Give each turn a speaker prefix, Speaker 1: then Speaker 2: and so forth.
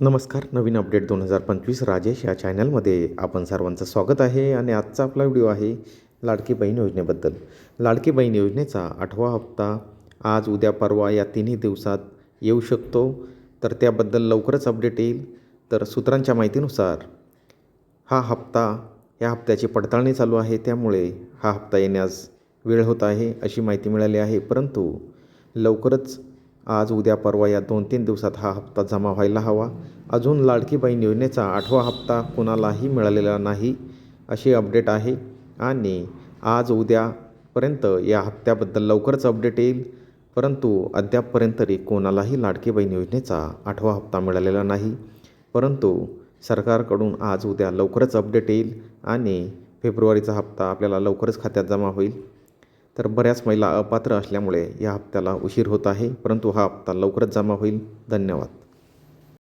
Speaker 1: नमस्कार नवीन अपडेट दोन हजार पंचवीस राजेश या चॅनलमध्ये आपण सर्वांचं स्वागत आहे आणि आजचा आपला व्हिडिओ आहे लाडकी बहीण योजनेबद्दल. लाडकी बहीण योजनेचा आठवा हप्ता आज उद्या परवा या तिन्ही दिवसात येऊ शकतो. तर त्याबद्दल लवकरच अपडेट येईल. तर सूत्रांच्या माहितीनुसार हा हप्ता या हप्त्याची पडताळणी चालू आहे त्यामुळे हा हप्ता येण्यास वेळ होत आहे अशी माहिती मिळाली आहे. परंतु लवकरच आज उद्या परवा या दोन तीन दिवसात हा हप्ता जमा व्हायला हवा. अजून लाडकी बहीण योजनेचा आठवा हप्ता कुणालाही मिळालेला नाही अशी अपडेट आहे. आणि आज उद्यापर्यंत या हप्त्याबद्दल लवकरच अपडेट येईल. परंतु अद्यापपर्यंत तरी कोणालाही लाडकी बहीण योजनेचा आठवा हप्ता मिळालेला नाही. परंतु सरकारकडून आज उद्या लवकरच अपडेट येईल आणि फेब्रुवारीचा हप्ता आपल्याला लवकरच खात्यात जमा होईल. तर बऱ्याच महिला अपात्र असल्यामुळे या हप्त्याला उशीर होत आहे परंतु हा हप्ता लवकरच जमा होईल. धन्यवाद.